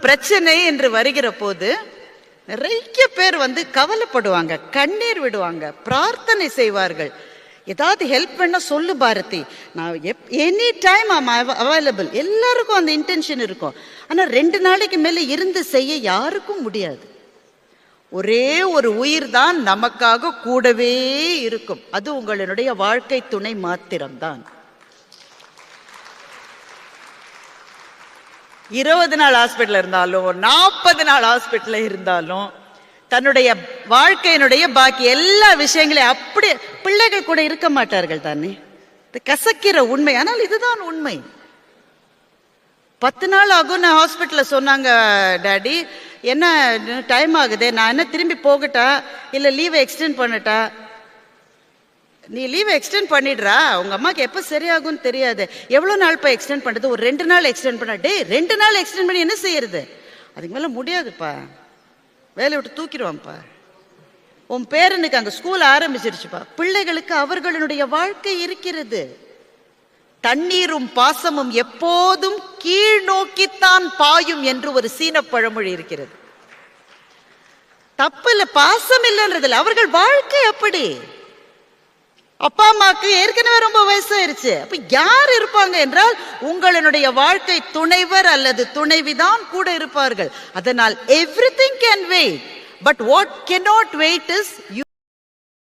பிரச்சனை என்று வருகிற போது நிறைய பேர் வந்து கவலைப்படுவாங்க கண்ணீர் விடுவாங்க பிரார்த்தனை செய்வார்கள். ஏதாவது ஹெல்ப் பண்ண சொல்லு பாரதி. நான் எப் எனி டைம் ஆம் அவைலபிள் எல்லாருக்கும் அந்த இன்டென்ஷன் இருக்கும். ஆனால் ரெண்டு நாளைக்கு மேலே இருந்து செய்ய யாருக்கும் முடியாது. ஒரே ஒரு உயிர் தான் நமக்காக கூடவே இருக்கும். அது உங்களுடைய வாழ்க்கை துணை மாத்திரம்தான். இருபது நாள் ஹாஸ்பிட்டல் இருந்தாலும் நாற்பது நாள் ஹாஸ்பிட்டல் இருந்தாலும் தன்னுடைய வாழ்க்கையினுடைய பாக்கி எல்லா விஷயங்களையும் அப்படி பிள்ளைகள் கூட இருக்க மாட்டார்கள் தானே? இது கசக்கிற உண்மை ஆனால் இதுதான் உண்மை. பத்து நாள் ஆகும்னு ஹாஸ்பிட்டலில் சொன்னாங்க டாடி. என்ன டைம் ஆகுது நான் என்ன திரும்பி போகட்டா? இல்லை லீவை எக்ஸ்டெண்ட் பண்ணட்டா? நீ லீவை எக்ஸ்டெண்ட் பண்ணிடுறா. உங்க அம்மாக்கு எப்போ சரியாகும்னு தெரியாது. எவ்வளோ நாள் இப்போ எக்ஸ்டெண்ட் பண்ணுறது ஒரு ரெண்டு நாள் எக்ஸ்டெண்ட் பண்ண. டே ரெண்டு நாள் எக்ஸ்டெண்ட் பண்ணி என்ன செய்யறது? அதுக்கு மேலே முடியாதுப்பா. வேலையை விட்டு தூக்கிடுவான்ப்பா. உன் பேரனுக்கு அங்கே ஸ்கூல் ஆரம்பிச்சிருச்சுப்பா. பிள்ளைகளுக்கு அவர்களுடைய வாழ்க்கை இருக்கிறது. தண்ணீரும் பாசமும் எப்போதும் கீழ் நோக்கித்தான் பாயும் என்று ஒரு சீன பழமொழி இருக்கிறது. தப்பு இல்லை பாசம் இல்லைன்றதில்லை. அவர்கள் வாழ்க்கை அப்படி. அப்பா அம்மாவுக்கு ஏற்கனவே ரொம்ப வயசாயிருச்சு. அப்ப யார் இருப்பாங்க என்றால் உங்களுடைய வாழ்க்கை துணைவர் அல்லது துணைவிதான் கூட இருப்பார்கள். அதனால் everything can wait but what cannot wait is